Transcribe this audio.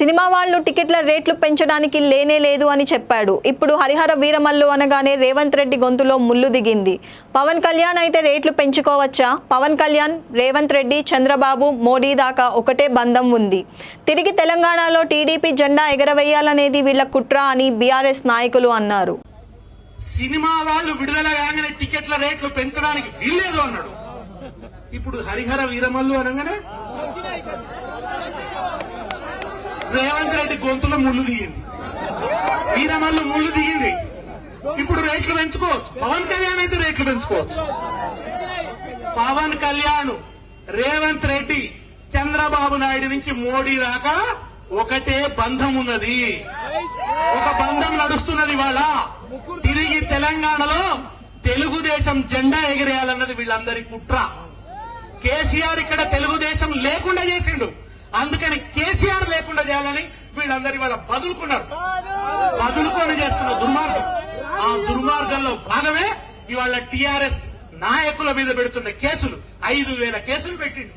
Cinema వాళ్ళు టికెట్ల రేట్లు పెంచడానికి లేనే లేదు అని చెప్పాడు. ఇప్పుడు హరిహర వీరమల్లు అనగానే రేవంత్ రెడ్డి గొంతులో ముళ్ళు దిగింది. పవన్ కళ్యాణ్ అయితే రేట్లు పెంచుకోవచ్చా? పవన్ కళ్యాణ్ రేవంత్ రెడ్డి చంద్రబాబు మోడీ దాకా ఒకటే బంధం ఉంది. తిరిగి తెలంగాణలో టీడీపీ జెండా ఎగరవేయాలనేది వీళ్ళ కుట్ర అని బీఆర్ఎస్ నాయకులు అన్నారు. సినిమా వాళ్ళు విడుదల కాగానే టికెట్ల రేట్లు పెంచడానికి వీల్లేదు అన్నాడు. ఇప్పుడు హరిహర వీరమల్లు అనగానే రేవంత్ రెడ్డి గొంతులో ముళ్ళు దిగింది వీరమల్లు ముళ్ళు దిగింది ఇప్పుడు రేట్లు పెంచుకోవచ్చు. పవన్ కళ్యాణ్ అయితే రేట్లు పెంచుకోవచ్చు. పవన్ కళ్యాణ్ రేవంత్ రెడ్డి చంద్రబాబు నాయుడు నుంచి మోడీ దాకా ఒకటే బంధం ఉన్నది. ఒక బంధం నడుస్తున్నది వాళ్ళ తిరిగి తెలంగాణలో తెలుగుదేశం జెండా ఎగిరేయాలన్నది వీళ్ళందరి కుట్ర. కేసీఆర్ ఇక్కడ తెలుగుదేశం లేకుండా చేసిండు. అందుకని లేకుండా చేయాలని వీళ్ళందరి వాళ్ళ బదులుకున్నారు. బదులుకొని చేస్తున్న దుర్మార్గం. ఆ దుర్మార్గంలో భాగమే ఇవాళ టీఆర్ఎస్ నాయకుల మీద పెడుతున్న కేసులు. ఐదు వేల కేసులు పెట్టిండు